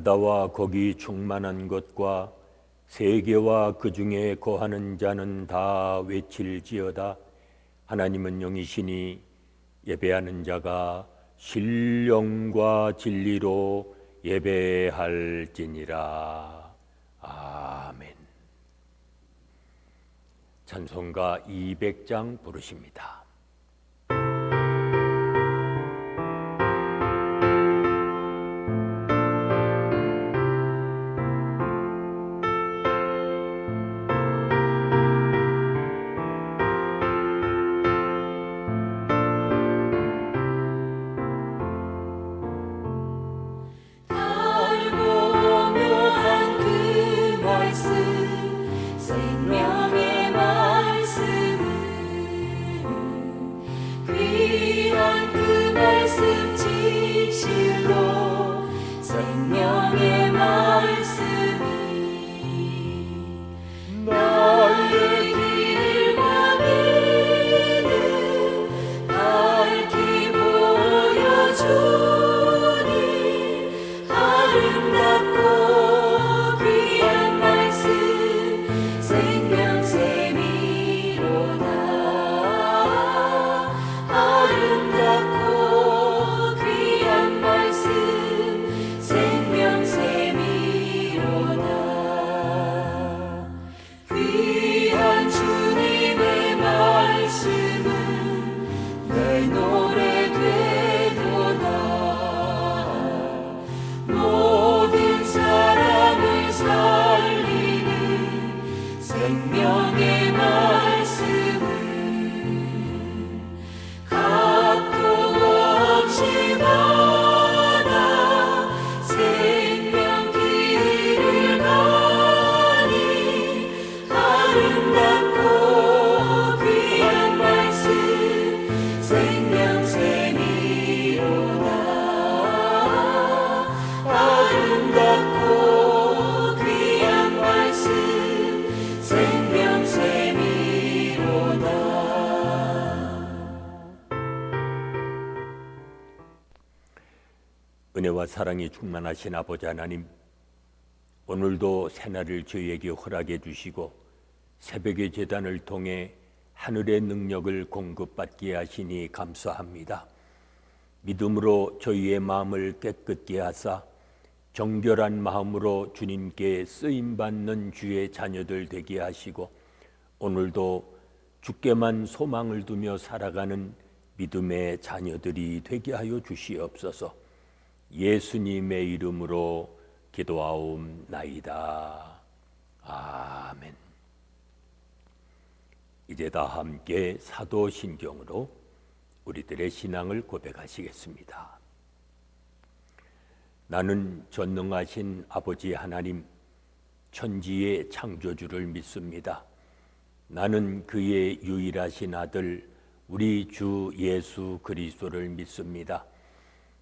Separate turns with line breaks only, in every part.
바다와 거기 충만한 것과 세계와 그 중에 거하는 자는 다 외칠지어다. 하나님은 영이시니 예배하는 자가 신령과 진리로 예배할지니라. 아멘. 찬송가 200장 부르십니다.
생명의 말
은혜와 사랑이 충만하신 아버지 하나님, 오늘도 새날을 저희에게 허락해 주시고 새벽의 재단을 통해 하늘의 능력을 공급받게 하시니 감사합니다. 믿음으로 저희의 마음을 깨끗게 하사 정결한 마음으로 주님께 쓰임 받는 주의 자녀들 되게 하시고 오늘도 주께만 소망을 두며 살아가는 믿음의 자녀들이 되게 하여 주시옵소서. 예수님의 이름으로 기도하옵나이다. 아멘. 이제 다 함께 사도신경으로 우리들의 신앙을 고백하시겠습니다. 나는 전능하신 아버지 하나님, 천지의 창조주를 믿습니다. 나는 그의 유일하신 아들, 우리 주 예수 그리스도를 믿습니다.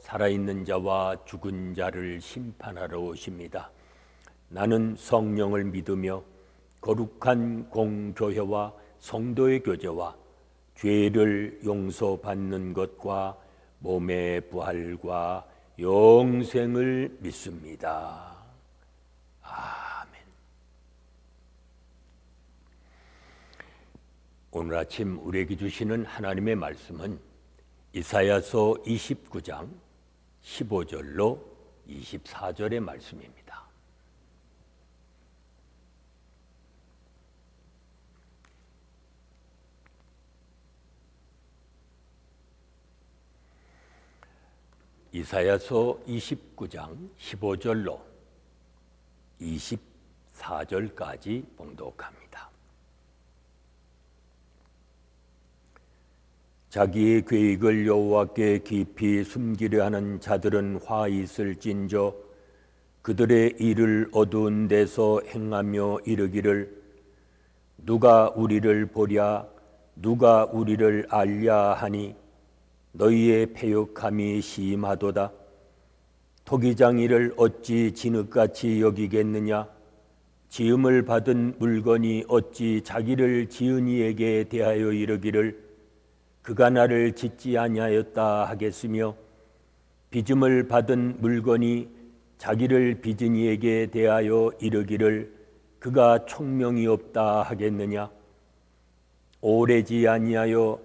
살아있는 자와 죽은 자를 심판하러 오십니다. 나는 성령을 믿으며 거룩한 공교회와 성도의 교제와 죄를 용서받는 것과 몸의 부활과 영생을 믿습니다. 아멘. 오늘 아침 우리에게 주시는 하나님의 말씀은 이사야서 29장 15절로 24절의 말씀입니다. 이사야서 29장 15절로 24절까지 봉독합니다. 자기의 계획을 여호와께 깊이 숨기려 하는 자들은 화 있을진저 그들의 일을 어두운 데서 행하며 이르기를 누가 우리를 보랴 누가 우리를 알랴 하니 너희의 패역함이 심하도다. 토기장이를 어찌 진흙같이 여기겠느냐? 지음을 받은 물건이 어찌 자기를 지은 이에게 대하여 이르기를 그가 나를 짓지 아니하였다 하겠으며 빚음을 받은 물건이 자기를 빚은 이에게 대하여 이르기를 그가 총명이 없다 하겠느냐? 오래지 아니하여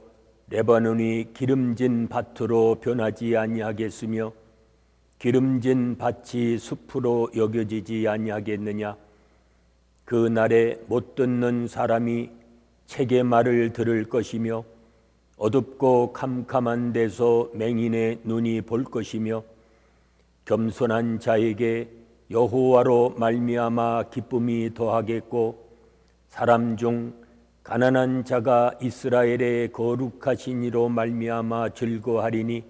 레바논이 기름진 밭으로 변하지 아니하겠으며 기름진 밭이 숲으로 여겨지지 아니하겠느냐? 그 날에 못 듣는 사람이 책의 말을 들을 것이며 어둡고 캄캄한 데서 맹인의 눈이 볼 것이며 겸손한 자에게 여호와로 말미암아 기쁨이 더하겠고 사람 중 가난한 자가 이스라엘의 거룩하신 이로 말미암아 즐거하리니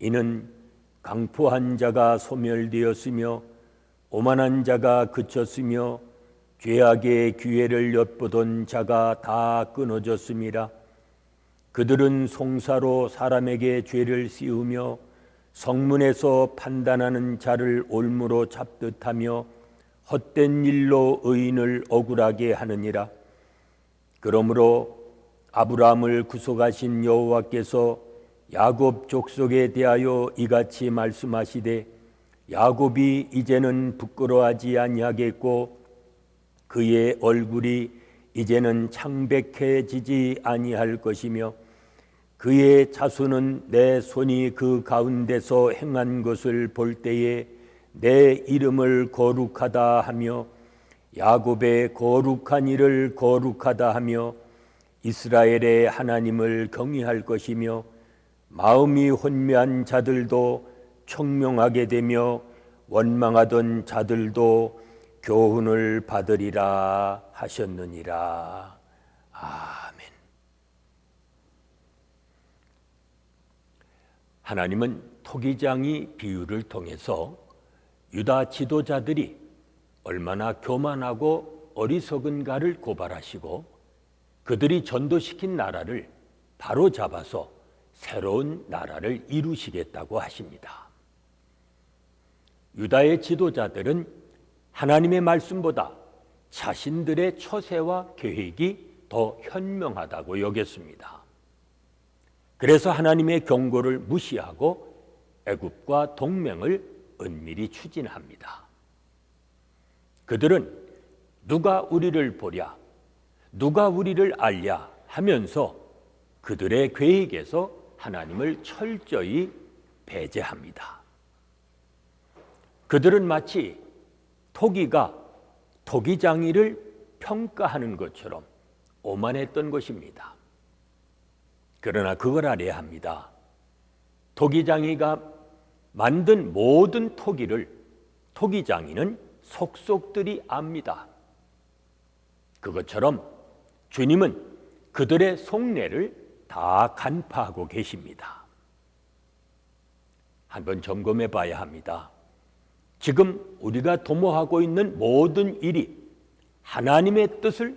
이는 강포한 자가 소멸되었으며 오만한 자가 그쳤으며 죄악의 기회를 엿보던 자가 다 끊어졌음이라 그들은 송사로 사람에게 죄를 씌우며 성문에서 판단하는 자를 올무로 잡듯하며 헛된 일로 의인을 억울하게 하느니라. 그러므로 아브라함을 구속하신 여호와께서 야곱 족속에 대하여 이같이 말씀하시되 야곱이 이제는 부끄러워하지 아니하겠고 그의 얼굴이 이제는 창백해지지 아니할 것이며 그의 자손은 내 손이 그 가운데서 행한 것을 볼 때에 내 이름을 거룩하다 하며 야곱의 거룩한 일을 거룩하다 하며 이스라엘의 하나님을 경외할 것이며 마음이 혼미한 자들도 청명하게 되며 원망하던 자들도 교훈을 받으리라 하셨느니라. 아멘. 하나님은 토기장이 비유를 통해서 유다 지도자들이 얼마나 교만하고 어리석은가를 고발하시고 그들이 전도시킨 나라를 바로 잡아서 새로운 나라를 이루시겠다고 하십니다. 유다의 지도자들은 하나님의 말씀보다 자신들의 처세와 계획이 더 현명하다고 여겼습니다. 그래서 하나님의 경고를 무시하고 애굽과 동맹을 은밀히 추진합니다. 그들은 누가 우리를 보랴, 누가 우리를 알랴 하면서 그들의 계획에서 하나님을 철저히 배제합니다. 그들은 마치 토기가 토기장이를 평가하는 것처럼 오만했던 것입니다. 그러나 그걸 알아야 합니다. 토기장이가 만든 모든 토기를 토기장이는 속속들이 압니다. 그것처럼 주님은 그들의 속내를 다 간파하고 계십니다. 한번 점검해 봐야 합니다. 지금 우리가 도모하고 있는 모든 일이 하나님의 뜻을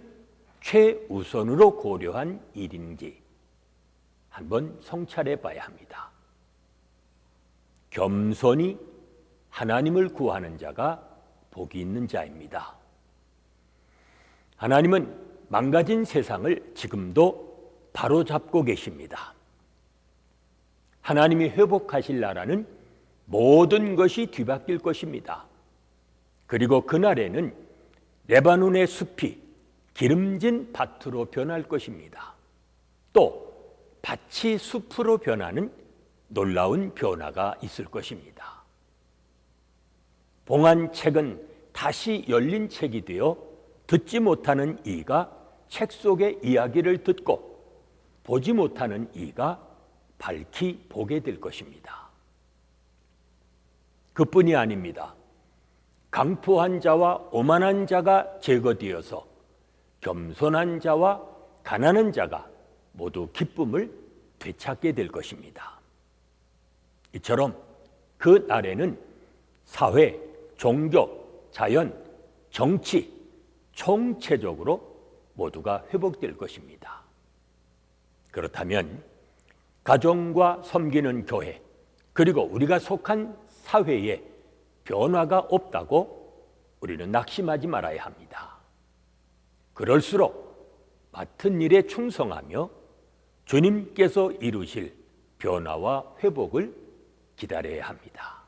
최우선으로 고려한 일인지 한번 성찰해 봐야 합니다. 겸손히 하나님을 구하는 자가 복이 있는 자입니다. 하나님은 망가진 세상을 지금도 바로잡고 계십니다. 하나님이 회복하실 나라는 모든 것이 뒤바뀔 것입니다. 그리고 그날에는 레바논의 숲이 기름진 밭으로 변할 것입니다. 또 밭이 숲으로 변하는 놀라운 변화가 있을 것입니다. 봉한 책은 다시 열린 책이 되어 듣지 못하는 이가 책 속의 이야기를 듣고 보지 못하는 이가 밝히 보게 될 것입니다. 그뿐이 아닙니다. 강포한 자와 오만한 자가 제거되어서 겸손한 자와 가난한 자가 모두 기쁨을 되찾게 될 것입니다. 이처럼 그 날에는 사회, 종교, 자연, 정치 총체적으로 모두가 회복될 것입니다. 그렇다면 가정과 섬기는 교회 그리고 우리가 속한 사회에 변화가 없다고 우리는 낙심하지 말아야 합니다. 그럴수록 맡은 일에 충성하며 주님께서 이루실 변화와 회복을 기다려야 합니다.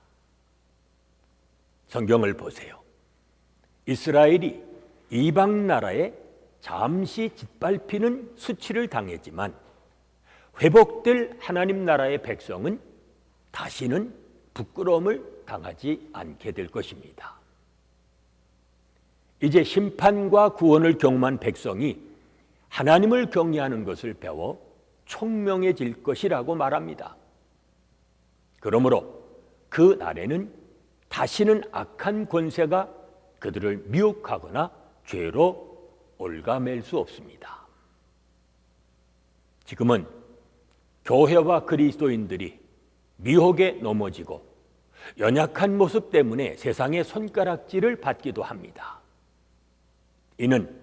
성경을 보세요. 이스라엘이 이방 나라에 잠시 짓밟히는 수치를 당했지만 회복될 하나님 나라의 백성은 다시는 부끄러움을 당하지 않게 될 것입니다. 이제 심판과 구원을 경험한 백성이 하나님을 경외하는 것을 배워 총명해질 것이라고 말합니다. 그러므로 그 날에는 다시는 악한 권세가 그들을 미혹하거나 죄로 올가맬 수 없습니다. 지금은 교회와 그리스도인들이 미혹에 넘어지고 연약한 모습 때문에 세상의 손가락질을 받기도 합니다. 이는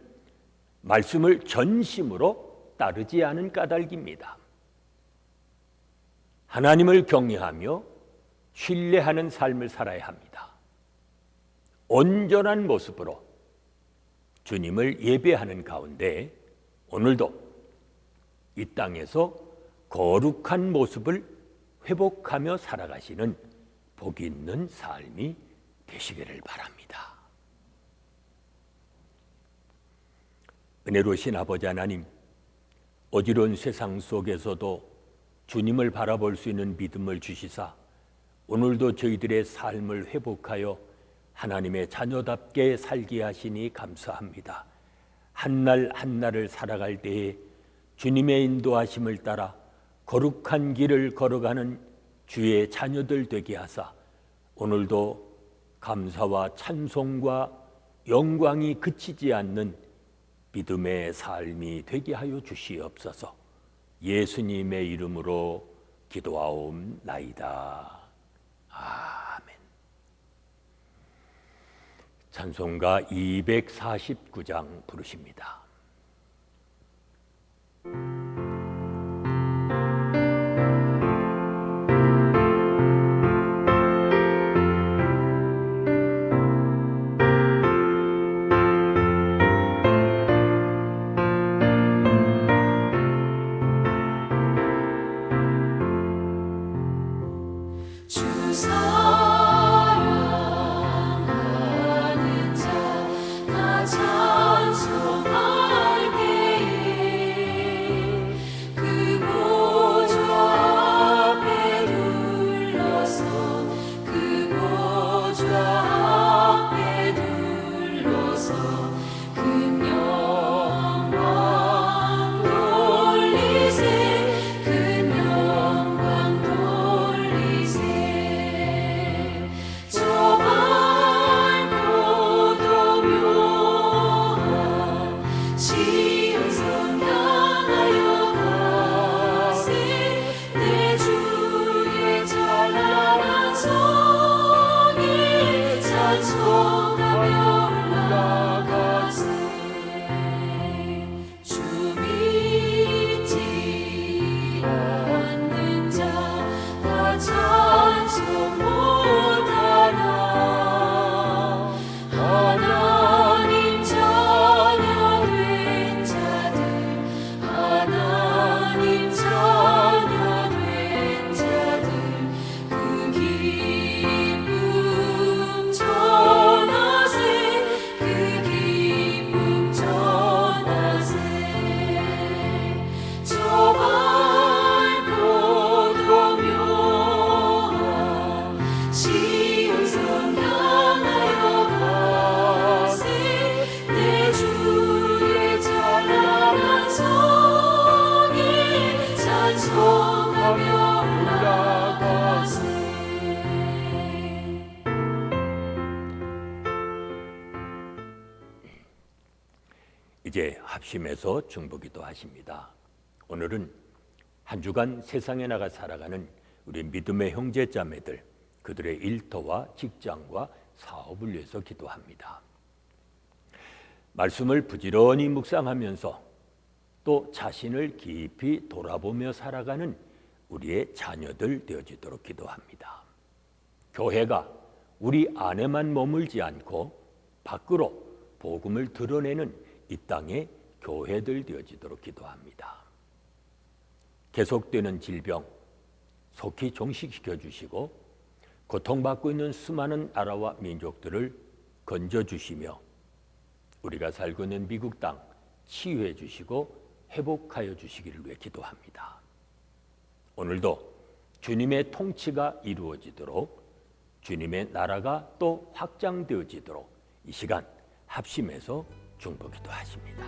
말씀을 전심으로 따르지 않은 까닭입니다. 하나님을 경외하며 신뢰하는 삶을 살아야 합니다. 온전한 모습으로 주님을 예배하는 가운데 오늘도 이 땅에서 거룩한 모습을 회복하며 살아가시는 복 있는 삶이 되시기를 바랍니다. 은혜로우신 아버지 하나님, 어지러운 세상 속에서도 주님을 바라볼 수 있는 믿음을 주시사 오늘도 저희들의 삶을 회복하여 하나님의 자녀답게 살게 하시니 감사합니다. 한날 한날을 살아갈 때에 주님의 인도하심을 따라 거룩한 길을 걸어가는 주의 자녀들 되게 하사 오늘도 감사와 찬송과 영광이 그치지 않는 믿음의 삶이 되게 하여 주시옵소서. 예수님의 이름으로 기도하옵나이다. 아멘. 찬송가 249장 부르십니다.
Jesus.
이제 합심해서 중보기도 하십니다. 오늘은 한 주간 세상에 나가 살아가는 우리 믿음의 형제 자매들 그들의 일터와 직장과 사업을 위해서 기도합니다. 말씀을 부지런히 묵상하면서 또 자신을 깊이 돌아보며 살아가는 우리의 자녀들 되어지도록 기도합니다. 교회가 우리 안에만 머물지 않고 밖으로 복음을 드러내는 이 땅의 교회들 되어지도록 기도합니다. 계속되는 질병 속히 종식시켜 주시고 고통받고 있는 수많은 나라와 민족들을 건져 주시며 우리가 살고 있는 미국 땅 치유해 주시고 회복하여 주시기를 위해 기도합니다. 오늘도 주님의 통치가 이루어지도록 주님의 나라가 또 확장되어지도록 이 시간 합심해서 중보기도 하십니다.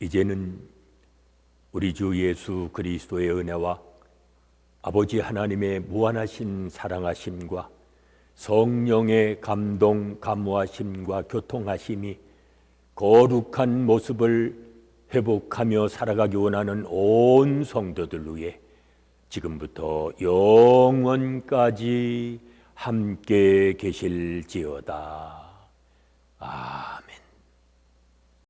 이제는 우리 주 예수 그리스도의 은혜와 아버지 하나님의 무한하신 사랑하심과 성령의 감동 감화심과 교통하심이 거룩한 모습을 회복하며 살아가기 원하는 온 성도들 위해 지금부터 영원까지 함께 계실지어다. 아.